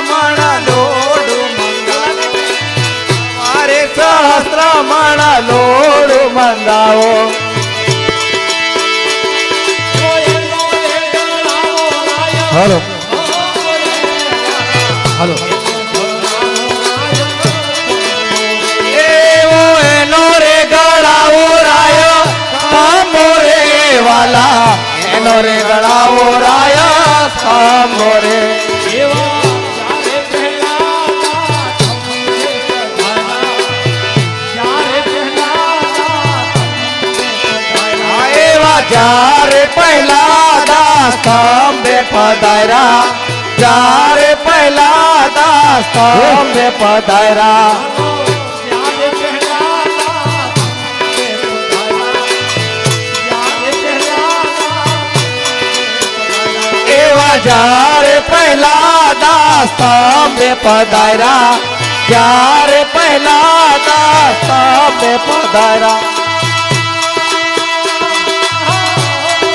મણ લોડ મારે સહસ્ત્ર માણા લોડ મંગાવો. હલો. હલો. એવો એનો રે ગળાવો રાયા. સામો રે વાલા. એનો રે ગળાવો રાયા. સામો રે. चार पहला दास्तान बे पदायरा चार पहला दास्तान बे पदरा चार पहला दास्ता में पदायरा चार पहला दास्ता में पदायरा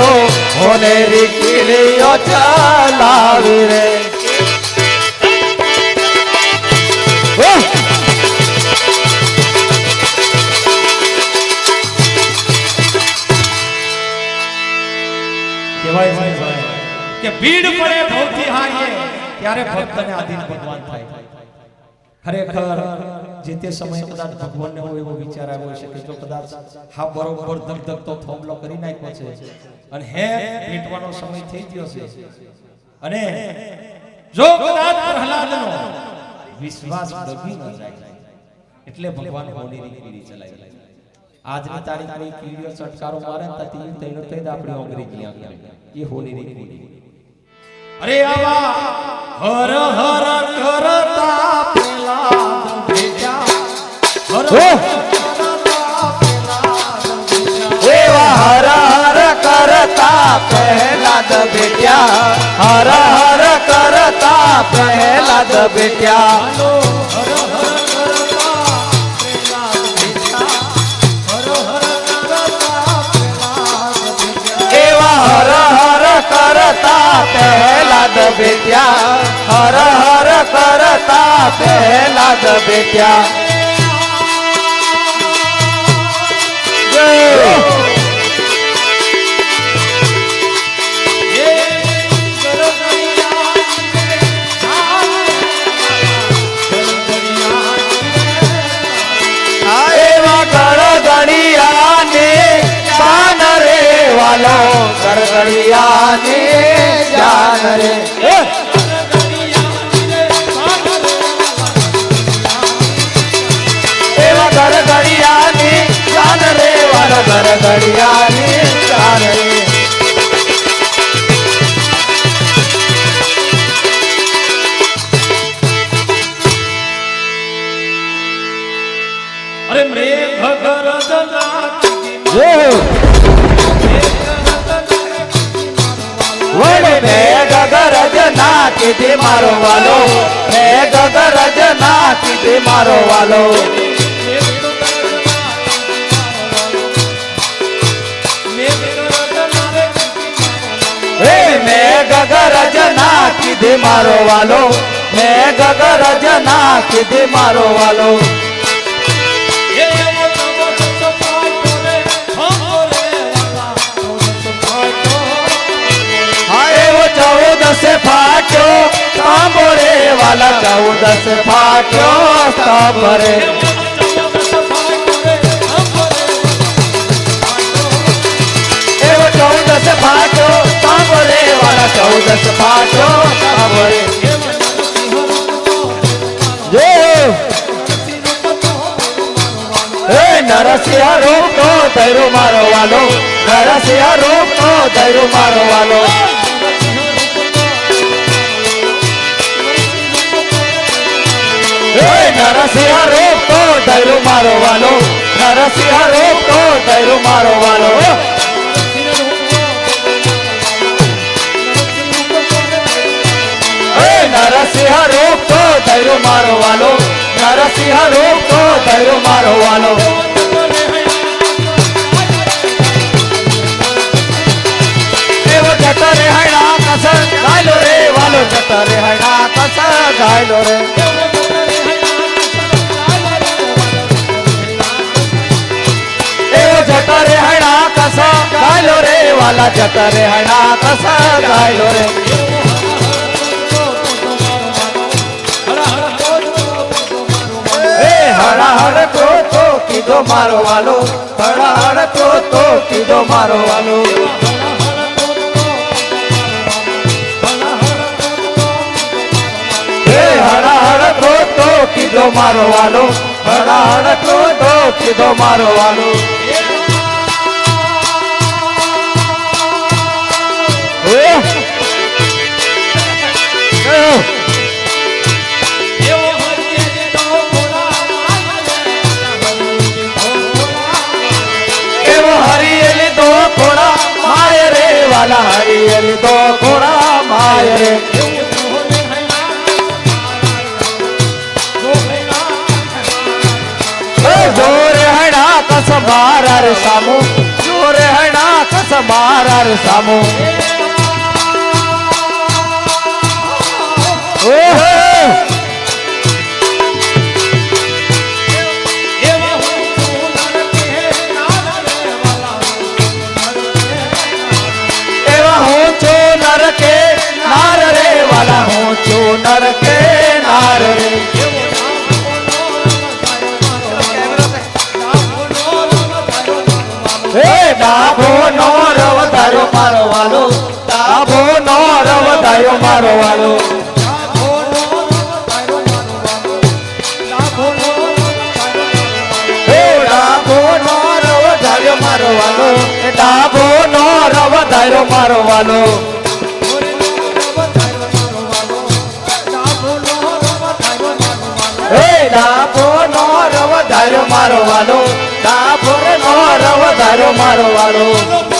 વાલો હોને રીકલીઓ ચલાવી રે? ભીડ પડે ભવથી હારીએ ત્યારે ભક્તને આધીન ભગવાન થાય. ખરેખર જે તે સમયે કદાચ ભગવાનને હોય એવો વિચાર આવ્યો છે કે જો કદાચ હા બરોબર ધગધગતો થોમલો કરી નાખ્યો છે અને હે ભેટવાનો સમય થઈ ગયો છે. અને જો કદાચ પ્રહલાદનો વિશ્વાસ ડગી ન જાય, એટલે ભગવાન હોલીની કીડી ચલાવી આજની તારીખની કીડીઓ ચટકારો મારે તતી તૈનો તૈદ આપણે અંગ્રેજી આંગળી એ હોલીની કીડી અરે આવા હર હર કરતા હર ઓહ! એવા હર હર કરતા પહેલાદ બેટ્યા હર હર કરતા પહેલાદ બેટ્યા એવા હર હર કરતા પહેલાદ બેટ્યા હર વાલો ગણગણિયાને જાન રે. નાખી મારો વાલો. મેઘ ગરજ નાખી મારો વાલો. હે મેઘ ગરજ કીધે મારો વાલો. મેઘ ગરજ કીધે મારો વાલો. સાંભળે વાલા ચૌદસ ફાટ્યો સાંભળે એવો ચૌદસ ફાટ્યો, સાંભળે વાલા ચૌદસ ફાટ્યો સાંભળે નરસિંહ રૂપ નો ધૈર્ય મારો વાલો, નરસિંહ રૂપ નો ધૈર્ય મારો વાલો. નરસિંહ રૂપ તો ધૈર્ય મારો નરસિંહ રૂપ તો ધૈર્ય મારો વાલો નરસિંહ રૂપ તો ધૈર્ય મારો નરસિંહ રૂપ તો ધૈર્ય મારો વાલો જતા રે હણા કસ ગાયલો રે, વાલો જતો રે હણા કસ ગાયલો રે. વાલા જતો રે હણા કસ ગાયલો તો કીધો મારો વાલો. હડા હડ તો કીધો મારો વાલો. હડા હડ તો કીધો મારો વાલો. હડા હડ તો કીધો મારો વાલો. ખોડા માય જોરે હણા કસ મારા સામુ જોરે હણા કસ મારા સામુ. મારો વાલો. તાભો નો રવ મારો વાલો. ડાભો નો રવ ધારો મારો વાલો. ડાભો રવ ધારો મારો વાલો. ડાભો નો રવ મારો વાલો.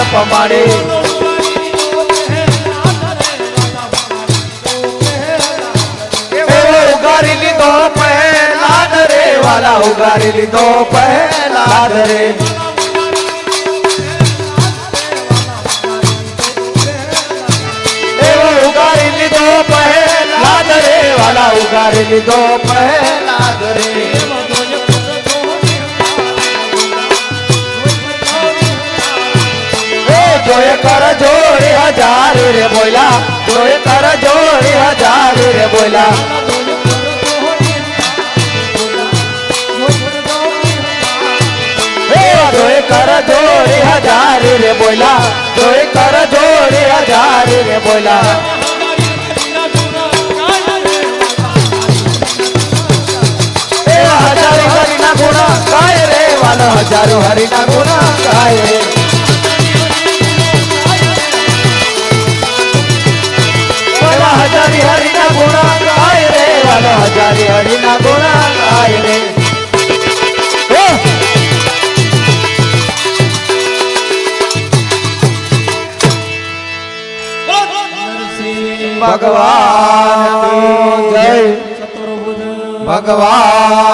હાર પમાડી ઉગારી લીધો પહેલા રે, વાલા ઉગારી લીધો પહેલા રે. ઉગારી લીધો પહેલા રે, વાલા ઉગારી લીધો પહેલાદ કર જોડી હજાર રે બોલા જોયે કર જોડી હજાર રે બોલા કર જોડી હજાર રે બોલા જોયે કર જોડી હજાર રે બોલા હજારો હરિના ગુણા. ગાય રે, વાલો હજારો હરિના ગુણા. ગાય રે. ભગવાન જય ભગવાન